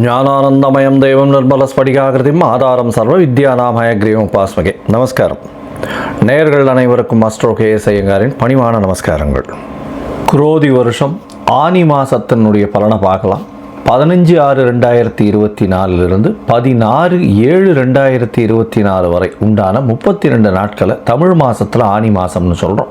జ్ఞానానందమయం దైవం నిర్మల స్ఫటికాకృతిం ஆதாரம் சர்வ வித்யாநாமய கிரீவம் உபாஸ்மகே நமஸ்காரம் நேயர்கள் அனைவருக்கும் அஸ்ட்ரோ கேஎஸ் ஐயங்காரின் பணிவான நமஸ்காரங்கள் குரோதி வருஷம் ஆனி மாசத்தினுடைய பலனை பார்க்கலாம் பதினஞ்சு ஆறு ரெண்டாயிரத்தி இருபத்தி நாலுலேருந்து பதினாறு ஏழு ரெண்டாயிரத்தி இருபத்தி நாலு வரை உண்டான முப்பத்தி ரெண்டு நாட்களை தமிழ் மாதத்தில் ஆனி மாதம்னு சொல்கிறோம்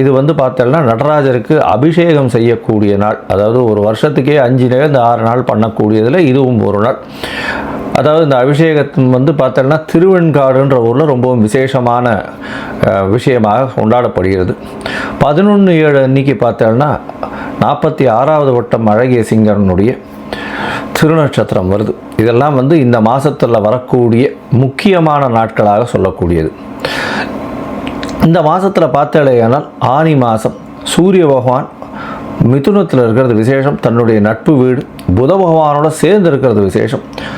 இது வந்து பார்த்தோம்னா நடராஜருக்கு அபிஷேகம் செய்யக்கூடிய நாள். அதாவது ஒரு வருஷத்துக்கே அஞ்சு நேரம் ஆறு நாள் பண்ணக்கூடியதில் இதுவும் ஒரு நாள். அதாவது இந்த அபிஷேகத்தின் வந்து பார்த்தோம்னா திருவெண்காடுன்ற ஊரில் ரொம்பவும் விசேஷமான விஷயமாக கொண்டாடப்படுகிறது. பதினொன்று ஏழு அன்னைக்கு பார்த்தோம்னா நாற்பத்தி ஆறாவது வட்டம் அழகிய சிங்கரனுடைய திருநட்சத்திரம் வருது. இதெல்லாம் வந்து இந்த மாதத்தில் வரக்கூடிய முக்கியமான நாட்களாக சொல்லக்கூடியது. இந்த மாதத்தில் பார்த்தாலேயானால் ஆனி மாதம் சூரிய பகவான் மிதுனத்தில் இருக்கிறது விசேஷம். தன்னுடைய நட்பு வீடு புத பகவானோட சேர்ந்து இருக்கிறது விசேஷம்.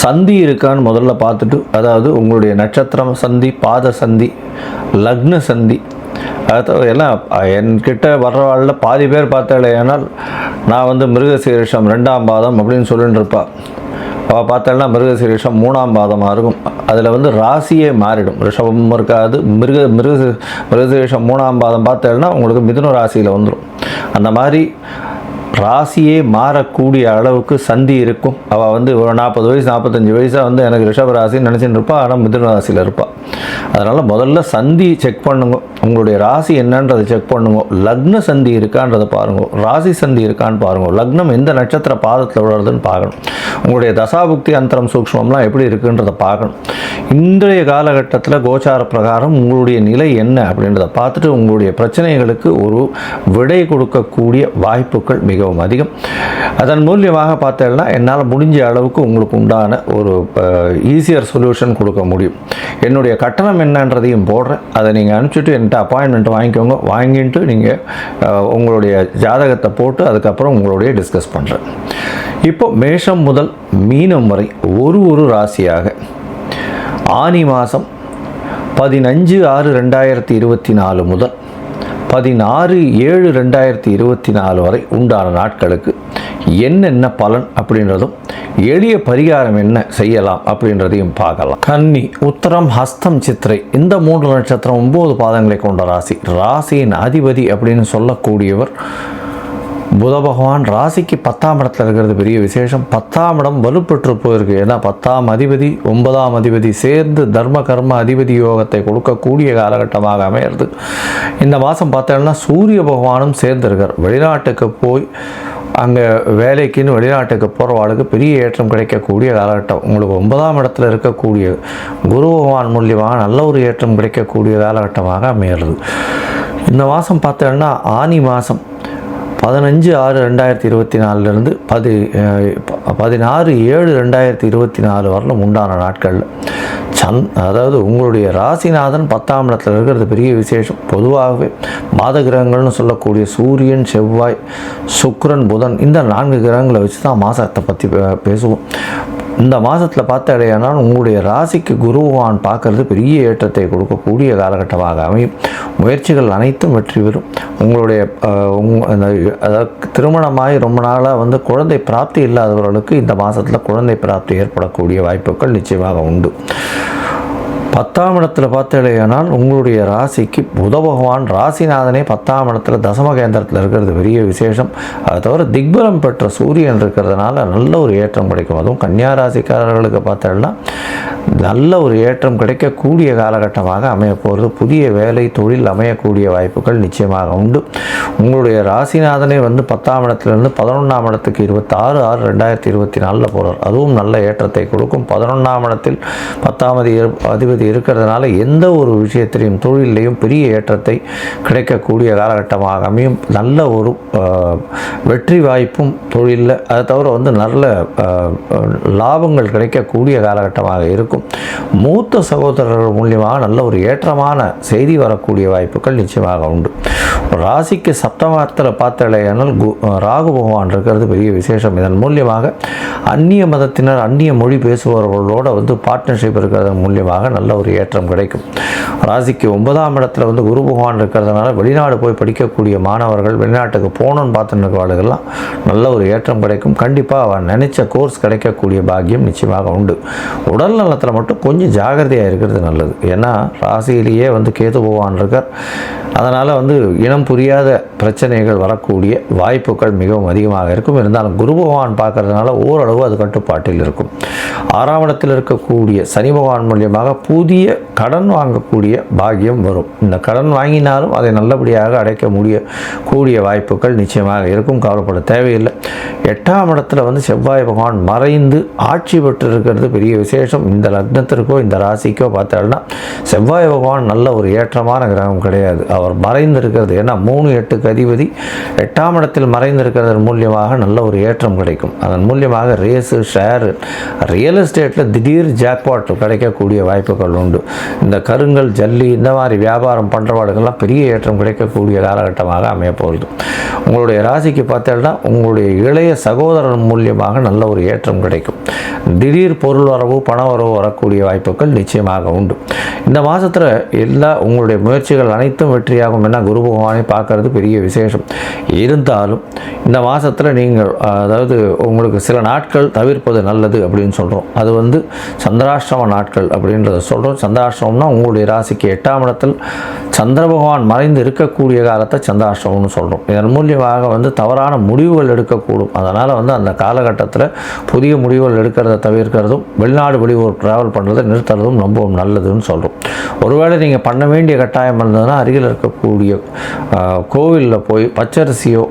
சந்தி இருக்கான்னு முதல்ல பார்த்துட்டு அதாவது உங்களுடைய நட்சத்திரம் சந்தி பாத சந்தி லக்ன சந்தி அதாவது எல்லாம் என்கிட்ட வர்றவாளில் பாதி பேர் பார்த்தாலே ஏன்னால் நான் வந்து மிருகசீரிஷம் ரெண்டாம் பாதம் அப்படின்னு சொல்லிட்டு இருப்பா அவள் பார்த்தாள்னா மிருகசீரிஷம் மூணாம் பாதமாக இருக்கும். அதில் வந்து ராசியே மாறிடும். ரிஷபம் இருக்காது. மிருக மிருக மிருகசீரிஷம் மூணாம் பாதம் பார்த்தேன்னா உங்களுக்கு மிதுன ராசியில் வந்துடும் அந்த மாதிரி ராசியே மாறக்கூடிய அளவுக்கு சந்தி இருக்கும். அவள் வந்து ஒரு நாற்பது வயசு நாற்பத்தஞ்சு வயசாக வந்து எனக்கு ரிஷப ராசின்னு நினச்சின்னு இருப்பாள் ஆனால் மிதுன ராசியில் இருப்பாள் அதனால் முதல்ல சந்தி செக் பண்ணுங்க. உங்களுடைய ராசி என்னன்றதை செக் பண்ணுங்க. லக்ன சந்தி இருக்கான்றதை பாருங்க. ராசி சந்தி இருக்கான்னு பாருங்க. லக்னம் எந்த நட்சத்திர பாதத்தில் விழுறதுன்னு பார்க்கணும். உங்களுடைய தசாபுக்தி அந்தரம் சூக்ஷ்மம்லாம் எப்படி இருக்குன்றதை பார்க்கணும். இன்றைய காலகட்டத்தில் கோச்சார பிரகாரம் உங்களுடைய நிலை என்ன அப்படின்றத பார்த்துட்டு உங்களுடைய பிரச்சனைகளுக்கு ஒரு விடை கொடுக்கக்கூடிய வாய்ப்புகள் மிகவும் அதிகம். அதன் மூலியமாக பார்த்தேன்னா என்னால் முடிஞ்ச அளவுக்கு உங்களுக்கு உண்டான ஒரு ஈஸியர் சொல்யூஷன் கொடுக்க முடியும். என்னுடைய கட்டணம் என்னன்றதையும் போடுறேன். அதை நீங்கள் அனுப்பிச்சிட்டு என்கிட்ட அப்பாயின்மெண்ட் வாங்கிக்கோங்க. வாங்கிட்டு நீங்கள் உங்களுடைய ஜாதகத்தை போட்டு அதுக்கப்புறம் உங்களுடைய டிஸ்கஸ் பண்ணுறேன் இப்போ மேஷம் முதல் மீனம் வரை ஒரு ஒரு ராசியாக ஆனி மாதம் பதினஞ்சு ஆறு ரெண்டாயிரத்தி இருபத்தி நாலு முதல் பதினாறு ஏழு ரெண்டாயிரத்தி இருபத்தி நாலு வரை உண்டான நாட்களுக்கு என்னென்ன பலன் அப்படின்றதும் எளிய பரிகாரம் என்ன செய்யலாம் அப்படின்றதையும் பார்க்கலாம். கன்னி உத்தரம் ஹஸ்தம் சித்திரை இந்த மூன்று நட்சத்திரம் ஒன்பது பாதங்களை கொண்ட ராசி. ராசியின் அதிபதி அப்படின்னு சொல்லக்கூடியவர் புத பகவான் ராசிக்கு பத்தாம் இடத்துல இருக்கிறது பெரிய விசேஷம். பத்தாம் இடம் வலுப்பெற்று போயிருக்கு. ஏன்னா பத்தாம் அதிபதி ஒன்பதாம் அதிபதி சேர்ந்து தர்ம கர்ம அதிபதி யோகத்தை கொடுக்கக்கூடிய காலகட்டமாக அமையிறது. இந்த மாதம் பார்த்தோம்னா சூரிய பகவானும் சேர்ந்திருக்கார். வெளிநாட்டுக்கு போய் அங்கே வேலைக்குன்னு வெளிநாட்டுக்கு போகிறவாளுக்கு பெரிய ஏற்றம் கிடைக்கக்கூடிய காலகட்டம். உங்களுக்கு ஒன்பதாம் இடத்துல இருக்கக்கூடிய குரு பகவான் மூலியமாக நல்ல ஒரு ஏற்றம் கிடைக்கக்கூடிய காலகட்டமாக அமையிறது. இந்த மாதம் பார்த்தோம்னா ஆனி மாதம். பதினஞ்சு ஆறு ரெண்டாயிரத்தி இருபத்தி நாலுலேருந்து பதி பதினாறு ஏழு ரெண்டாயிரத்தி இருபத்தி நாலு வரலும் உண்டான நாட்களில் சந் அதாவது உங்களுடைய ராசிநாதன் பத்தாம் இடத்துல இருக்கிறது பெரிய விசேஷம். பொதுவாகவே மாத கிரகங்கள்னு சொல்லக்கூடிய சூரியன் செவ்வாய் சுக்ரன் புதன் இந்த நான்கு கிரகங்களை வச்சு தான் மாதத்தை பற்றி பேசுவோம். இந்த மாதத்தில் பார்த்த இடையானால் உங்களுடைய ராசிக்கு குருவான் பார்க்கறது பெரிய ஏற்றத்தை கொடுக்கக்கூடிய காலகட்டமாக அமையும். முயற்சிகள் அனைத்தும் வெற்றி பெறும். உங்களுடைய அதாவது திருமணமாகி ரொம்ப நாளாக வந்து குழந்தை பிராப்தி இல்லாதவர்களுக்கு இந்த மாதத்தில் குழந்தை பிராப்தி ஏற்படக்கூடிய வாய்ப்புகள் நிச்சயமாக உண்டு. பத்தாம் இடத்துல பார்த்தாலேயானால் உங்களுடைய ராசிக்கு புத பகவான் ராசிநாதனே பத்தாம் இடத்துல தசம கேந்திரத்தில் இருக்கிறது பெரிய விசேஷம். அதை தவிர திக்பலம் பெற்ற சூரியன் இருக்கிறதுனால நல்ல ஒரு ஏற்றம் கிடைக்கும். அதுவும் கன்னியா ராசிக்காரர்களுக்கு பார்த்தோம்னா நல்ல ஒரு ஏற்றம் கிடைக்கக்கூடிய காலகட்டமாக அமையப்போகிறது. புதிய வேலை தொழில் அமையக்கூடிய வாய்ப்புகள் நிச்சயமாக உண்டு. உங்களுடைய ராசிநாதனே வந்து பத்தாம் இடத்துலேருந்து பதினொன்றாம் இடத்துக்கு இருபத்தாறு ஆறு ரெண்டாயிரத்தி இருபத்தி நாலில் போகிறார் அதுவும் நல்ல ஏற்றத்தை கொடுக்கும். பதினொன்றாம் இடத்தில் பத்தாம் அதிபதி இது இருக்கிறதுனால எந்த ஒரு விஷயத்திலையும் தொழிலையும் பெரிய ஏற்றத்தை கிடைக்கக்கூடிய காலகட்டமாக அமையும். நல்ல ஒரு வெற்றி வாய்ப்பும் தொழிலில். அதை தவிர வந்து நல்ல லாபங்கள் கிடைக்கக்கூடிய காலகட்டமாக இருக்கும். மூத்த சகோதரர்கள் மூலியமாக நல்ல ஒரு ஏற்றமான செய்தி வரக்கூடிய வாய்ப்புகள் நிச்சயமாக உண்டு. ராசிக்கு சப்தமத்தில் பார்த்தாலேயானால் ராகு பகவான் இருக்கிறது பெரிய விசேஷம். இதன் மூலியமாக அந்நிய மதத்தினர் அந்நிய மொழி பேசுபவர்களோட வந்து பார்ட்னர்ஷிப் இருக்கிறதன் மூலியமாக நல்ல ஒரு ஏற்றம் கிடைக்கும். ராசிக்கு ஒன்பதாம் இடத்துல வந்து குரு பகவான் இருக்கிறதுனால வெளிநாடு போய் படிக்கக்கூடிய மாணவர்கள் வெளிநாட்டுக்கு போகணும்னு பார்த்துன்னு இருக்கிறவர்களுக்கெல்லாம் நல்ல ஒரு ஏற்றம் கிடைக்கும். கண்டிப்பாக அவன் நினைச்ச கோர்ஸ் கிடைக்கக்கூடிய பாக்கியம் நிச்சயமாக உண்டு. உடல் நலத்தில் மட்டும் கொஞ்சம் ஜாகிரதையாக இருக்கிறது நல்லது. ஏன்னா ராசியிலேயே வந்து கேது பகவான் இருக்கார். அதனால் வந்து இனம் புரியாத பிரச்சனைகள் வரக்கூடிய வாய்ப்புகள் மிகவும் அதிகமாக இருக்கும். இருந்தாலும் குரு பகவான் பார்க்கறதுனால ஓரளவு அது கட்டுப்பாட்டில் இருக்கும். ஆறாம் இடத்தில் இருக்கக்கூடிய சனி பகவான் மூலியமாக புதிய கடன் வாங்கக்கூடிய பாகியம் வரும். இந்த கடன் வாங்கினாலும் அதை நல்லபடியாக அடைக்க முடிய கூடிய வாய்ப்புகள் நிச்சயமாக இருக்கும். கவலைப்பட தேவையில்லை. எட்டாம் இடத்துல வந்து செவ்வாய் பகவான் மறைந்து ஆட்சி பெற்று இருக்கிறது பெரிய விசேஷம். இந்த லக்னத்திற்கோ இந்த ராசிக்கோ பார்த்தோம்னா செவ்வாய் பகவான் நல்ல ஒரு ஏற்றமான கிரகம் கிடையாது. அவர் மறைந்து இருக்கிறது ஏன்னா மூணு எட்டுக்கு அதிபதி. எட்டாம் இடத்தில் மறைந்திருக்கிறது மூலியமாக நல்ல ஒரு ஏற்றம் கிடைக்கும். அதன் மூலியமாக ரேஸு ஷேரு ரியல் எஸ்டேட்டில் திடீர் ஜாக்பாட் கிடைக்கக்கூடிய வாய்ப்புகள் உண்டு. இந்த கருங்கல் ஜல்லி இந்த மாதிரி வியாபாரம் பண்ணுறவாளுக்கெல்லாம் பெரிய ஏற்றம் கிடைக்கக்கூடிய காலகட்டமாக அமையப்போகுது உங்களுடைய ராசிக்கு பார்த்தேன்னா உங்களுடைய இளைய சகோதரன் மூலியமாக நல்ல ஒரு ஏற்றம் கிடைக்கும். திடீர் பொருள் வரவு பண வரவு வரக்கூடிய வாய்ப்புகள் நிச்சயமாக உண்டு. இந்த மாதத்தில் எல்லா உங்களுடைய முயற்சிகள் அனைத்தும் வெற்றியாகும் என்ன குரு பகவானை பார்க்கறது பெரிய விசேஷம். இருந்தாலும் இந்த மாதத்தில் நீங்கள் அதாவது உங்களுக்கு சில நாட்கள் தவிர்ப்பது நல்லது அப்படின்னு சொல்கிறோம் அது வந்து சந்திராஷ்டிரம நாட்கள் அப்படின்றத சொல்கிறோம் சந்திராஷ்டிரமம்னா உங்களுடைய ராசிக்கு எட்டாம் இடத்தில் சந்திர பகவான் மறைந்து இருக்கக்கூடிய காலத்தை சந்திராஷ்டிரமம்னு சொல்கிறோம் இதன் மூலியமாக வந்து தவறான முடிவுகள் எடுக்கக்கூடும். அதனால் வந்து அந்த காலகட்டத்தில் புதிய முடிவுகள் எடுக்கிறத தவிர்க்கிறதும் வெளிநாடு வெளியூர் ட்ராவல் பண்ணுறதை நிறுத்துறதும் ரொம்பவும் நல்லதுன்னு சொல்கிறோம் ஒருவேளை நீங்கள் பண்ண வேண்டிய கட்டாயம் இருந்ததுன்னா அருகில் இருக்கக்கூடிய கோவிலில் போய் பச்சரிசியோ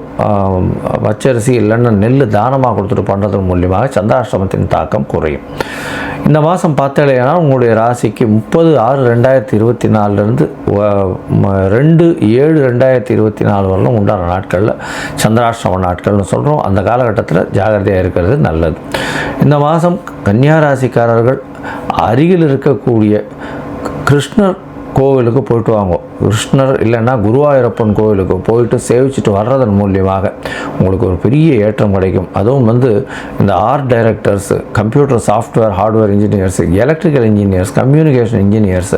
பச்சரிசி இல்லைன்னா நெல் தானமாக கொடுத்துட்டு பண்ணுறது மூலியமாக சந்திராஷ்டமத்தின் தாக்கம் குறையும். இந்த மாதம் பார்த்தாலேனா உங்களுடைய ராசிக்கு முப்பது ஆறு ரெண்டாயிரத்தி இருபத்தி நாலுலேருந்து ரெண்டு ஏழு ரெண்டாயிரத்தி இருபத்தி நாலு வரலும் உண்டான நாட்களில் சந்திராஷ்டம நாட்கள்னு சொல்கிறோம். அந்த காலகட்டத்தில் ஜாகிரதையாக இருக்கிறது நல்லது. இந்த மாதம் கன்னியா ராசிக்காரர்கள் அருகில் இருக்கக்கூடிய கிருஷ்ணர் கோவிலுக்கு போயிட்டு வாங்க. கிருஷ்ணர் இல்லைன்னா குருவாயூரப்பன் கோவிலுக்கு போயிட்டு சேவிச்சுட்டு வர்றதன் மூலியமாக உங்களுக்கு ஒரு பெரிய ஏற்றம் கிடைக்கும். அதுவும் வந்து இந்த art directors computer software hardware engineers electrical engineers communication engineers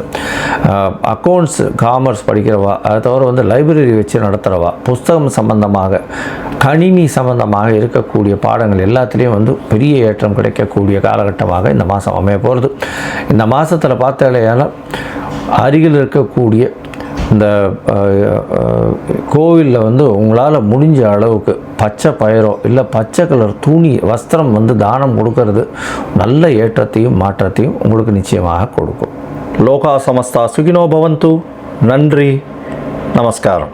accounts commerce படிக்கிறவா அதை தவிர வந்து லைப்ரரி வச்சு நடத்துகிறவா புஸ்தகம் சம்பந்தமாக கணினி சம்பந்தமாக இருக்கக்கூடிய பாடங்கள் எல்லாத்துலேயும் வந்து பெரிய ஏற்றம் கிடைக்கக்கூடிய காலகட்டமாக இந்த மாதம் அமைய போகிறது இந்த மாதத்தில் பார்த்தாலேயானால் அருகில் இருக்கக்கூடிய இந்த கோவிலில் வந்து உங்களால் முடிஞ்ச அளவுக்கு பச்சை பயிரோ இல்லை பச்சை கலர் துணி வஸ்திரம் வந்து தானம் கொடுக்கறது நல்ல ஏற்றத்தையும் மாற்றத்தையும் உங்களுக்கு நிச்சயமாக கொடுக்கும். லோகா சமஸ்தா சுகினோ பவந்து. நன்றி. நமஸ்காரம்.